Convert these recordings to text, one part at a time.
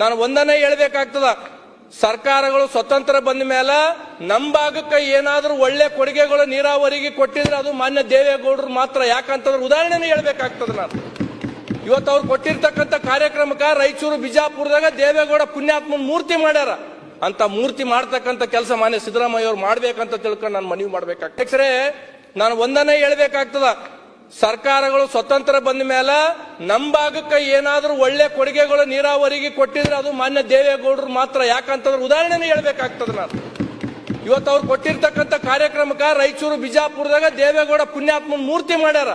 ನಾನು ಒಂದನ್ನೇ ಹೇಳ್ಬೇಕಾಗ್ತದ. ಸರ್ಕಾರಗಳು ಸ್ವತಂತ್ರ ಬಂದ ಮೇಲೆ ನಮ್ಮ ಭಾಗಕ್ಕೆ ಏನಾದರೂ ಒಳ್ಳೆ ಕೊಡುಗೆಗಳು ನೀರಾವರಿಗೆ ಕೊಟ್ಟಿದ್ರೆ ಅದು ಮಾನ್ಯ ದೇವೇಗೌಡರು ಮಾತ್ರ. ಯಾಕಂತಂದ್ರೆ ಉದಾಹರಣೆನೇ ಹೇಳ್ಬೇಕಾಗ್ತದೆ ನಾನು. ಇವತ್ತು ಅವ್ರು ಕೊಟ್ಟಿರ್ತಕ್ಕಂಥ ಕಾರ್ಯಕ್ರಮಕ್ಕೆ ರಾಯಚೂರು, ಬಿಜಾಪುರದಾಗ ದೇವೇಗೌಡ ಪುಣ್ಯಾತ್ಮ ಮೂರ್ತಿ ಮಾಡ್ಯಾರ. ಅಂತ ಮೂರ್ತಿ ಮಾಡ್ತಕ್ಕಂಥ ಕೆಲಸ ಮಾನ್ಯ ಸಿದ್ದರಾಮಯ್ಯ ಅವ್ರು ಮಾಡ್ಬೇಕಂತ ತಿಳ್ಕೊಂಡು ನಾನು ಮನವಿ ಮಾಡ್ಬೇಕಾಗ್ತದೆ. ನಾನು ಒಂದನ್ನೇ ಹೇಳ್ಬೇಕಾಗ್ತದ. ಸರ್ಕಾರಗಳು ಸ್ವತಂತ್ರ ಬಂದ ಮೇಲೆ ನಮ್ಮ ಭಾಗಕ್ಕೆ ಏನಾದರೂ ಒಳ್ಳೆ ಕೊಡುಗೆಗಳು ನೀರಾವರಿಗೆ ಕೊಟ್ಟಿದ್ರೆ ಅದು ಮಾನ್ಯ ದೇವೇಗೌಡರು ಮಾತ್ರ. ಯಾಕಂತಂದ್ರೆ ಉದಾಹರಣೆನೇ ಹೇಳ್ಬೇಕಾಗ್ತದೆ ನಾನು. ಇವತ್ತು ಅವ್ರು ಕೊಟ್ಟಿರ್ತಕ್ಕಂಥ ಕಾರ್ಯಕ್ರಮಕ್ಕೆ ರಾಯಚೂರು, ಬಿಜಾಪುರದಾಗ ದೇವೇಗೌಡ ಪುಣ್ಯಾತ್ಮ ಮೂರ್ತಿ ಮಾಡ್ಯಾರ.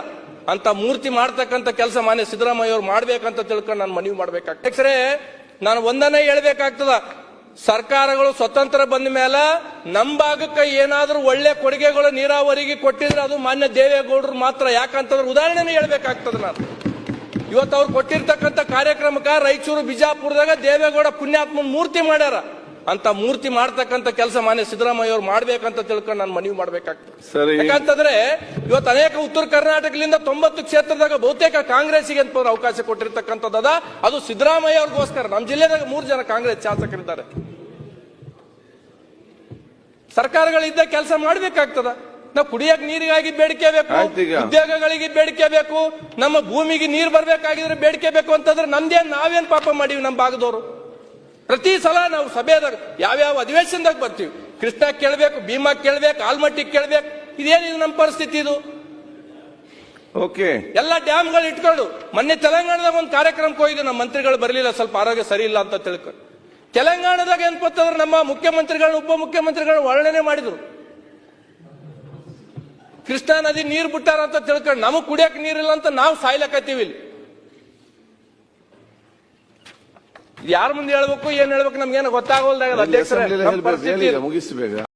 ಅಂತ ಮೂರ್ತಿ ಮಾಡ್ತಕ್ಕಂಥ ಕೆಲಸ ಮಾನ್ಯ ಸಿದ್ದರಾಮಯ್ಯ ಅವ್ರು ಮಾಡ್ಬೇಕಂತ ತಿಳ್ಕೊಂಡು ನಾನು ಮನವಿ ಮಾಡ್ಬೇಕಾಗ್ತದೆ. ನಾನು ಒಂದನ್ನೇ ಹೇಳ್ಬೇಕಾಗ್ತದ. ಸರ್ಕಾರಗಳು ಸ್ವತಂತ್ರ ಬಂದ ಮೇಲೆ ನಮ್ಮ ಭಾಗಕ್ಕೆ ಏನಾದರೂ ಒಳ್ಳೆ ಕೊಡುಗೆಗಳು ನೀರಾವರಿಗೆ ಕೊಟ್ಟಿದ್ರೆ ಅದು ಮಾನ್ಯ ದೇವೇಗೌಡರು ಮಾತ್ರ. ಯಾಕಂತಂದ್ರೆ ಉದಾಹರಣೆನೇ ಹೇಳ್ಬೇಕಾಗ್ತದ ನಾನು. ಇವತ್ತು ಅವ್ರು ಕೊಟ್ಟಿರ್ತಕ್ಕಂಥ ಕಾರ್ಯಕ್ರಮಕ್ಕೆ ರಾಯಚೂರು ಬಿಜಾಪುರದಾಗ ದೇವೇಗೌಡ ಪುಣ್ಯಾತ್ಮ ಮೂರ್ತಿ ಮಾಡ್ಯಾರ. ಅಂತ ಮೂರ್ತಿ ಮಾಡ್ತಕ್ಕಂಥ ಕೆಲಸ ಮಾನ್ಯ ಸಿದ್ದರಾಮಯ್ಯ ಅವ್ರು ಮಾಡ್ಬೇಕಂತ ತಿಳ್ಕೊಂಡು ನಾನು ಮನವಿ ಮಾಡ್ಬೇಕಾಗ್ತದೆ. ಯಾಕಂತಂದ್ರೆ ಇವತ್ತು ಅನೇಕ ಉತ್ತರ ಕರ್ನಾಟಕದಿಂದ ತೊಂಬತ್ತು ಕ್ಷೇತ್ರದಾಗ ಬಹುತೇಕ ಕಾಂಗ್ರೆಸ್ಗೆ ಅಂತ ಅವಕಾಶ ಕೊಟ್ಟಿರ್ತಕ್ಕಂಥದ್ದು ಅದು ಸಿದ್ದರಾಮಯ್ಯ ಅವ್ರಿಗೋಸ್ಕರ. ನಮ್ಮ ಜಿಲ್ಲೆದಾಗ ಮೂರು ಜನ ಕಾಂಗ್ರೆಸ್ ಶಾಸಕರಿದ್ದಾರೆ. ಸರ್ಕಾರಗಳಿದ್ದ ಕೆಲಸ ಮಾಡಬೇಕಾಗ್ತದ. ನಾವು ಕುಡಿಯಕ್ ನೀರಿಗಾಗಿ ಬೇಡಿಕೆ ಬೇಕು ಉದ್ಯೋಗಗಳಿಗೆ ಬೇಡಿಕೆ ಬೇಕು ನಮ್ಮ ಭೂಮಿಗೆ ನೀರು ಬರ್ಬೇಕಾಗಿದ್ರೆ ಬೇಡಿಕೆ ಬೇಕು ಅಂತಂದ್ರೆ ನಮ್ದೇನ್ ನಾವೇನ್ ಪಾಪ ಮಾಡೀವಿ ನಮ್ಮ ಭಾಗದವರು. ಪ್ರತಿ ಸಲ ನಾವು ಸಭೆದಾಗ ಯಾವ್ಯಾವ ಅಧಿವೇಶನದಾಗ ಬರ್ತೀವಿ. ಕೃಷ್ಣ ಕೇಳ್ಬೇಕು ಭೀಮಾ ಕೇಳ್ಬೇಕು ಆಲ್ಮಟ್ಟಿ ಕೇಳ್ಬೇಕು ಇದೇನಿದು ನಮ್ಮ ಪರಿಸ್ಥಿತಿ ಇದು? ಓಕೆ. ಎಲ್ಲ ಡ್ಯಾಮ್ಗಳು ಇಟ್ಕೊಂಡು ಮೊನ್ನೆ ತೆಲಂಗಾಣದಾಗ ಒಂದು ಕಾರ್ಯಕ್ರಮಕ್ಕೆ ಹೋಗಿದ್ದು ನಮ್ಮ ಮಂತ್ರಿಗಳು ಬರಲಿಲ್ಲ ಸ್ವಲ್ಪ ಆರೋಗ್ಯ ಸರಿ ಇಲ್ಲ ಅಂತ ತಿಳ್ಕೊಂಡು ತೆಲಂಗಾಣದಾಗ ಏನ್ ಪತ್ತಂದ್ರೆ ನಮ್ಮ ಮುಖ್ಯಮಂತ್ರಿಗಳನ್ನ ಉಪಮುಖ್ಯಮಂತ್ರಿಗಳನ್ನ ವರ್ಣನೆ ಮಾಡಿದ್ರು. ಕೃಷ್ಣಾ ನದಿ ನೀರು ಬಿಟ್ಟಾರ ಅಂತ ತಿಳ್ಕೊಂಡು ನಮಗ್ ಕುಡಿಯಕ್ ನೀರಿಲ್ಲ ಅಂತ ನಾವು ಸಾಯ್ಲಕತ್ತೀವಿ ಇಲ್ಲಿ. ಯಾರ ಮುಂದೆ ಹೇಳ್ಬೇಕು ಏನ್ ಹೇಳ್ಬೇಕು ನಮ್ಗೇನು ಗೊತ್ತಾಗೋಲ್ದಾಗ ಅಧ್ಯಕ್ಷರೇ. ಮುಗಿಸ್ಬೇಕು.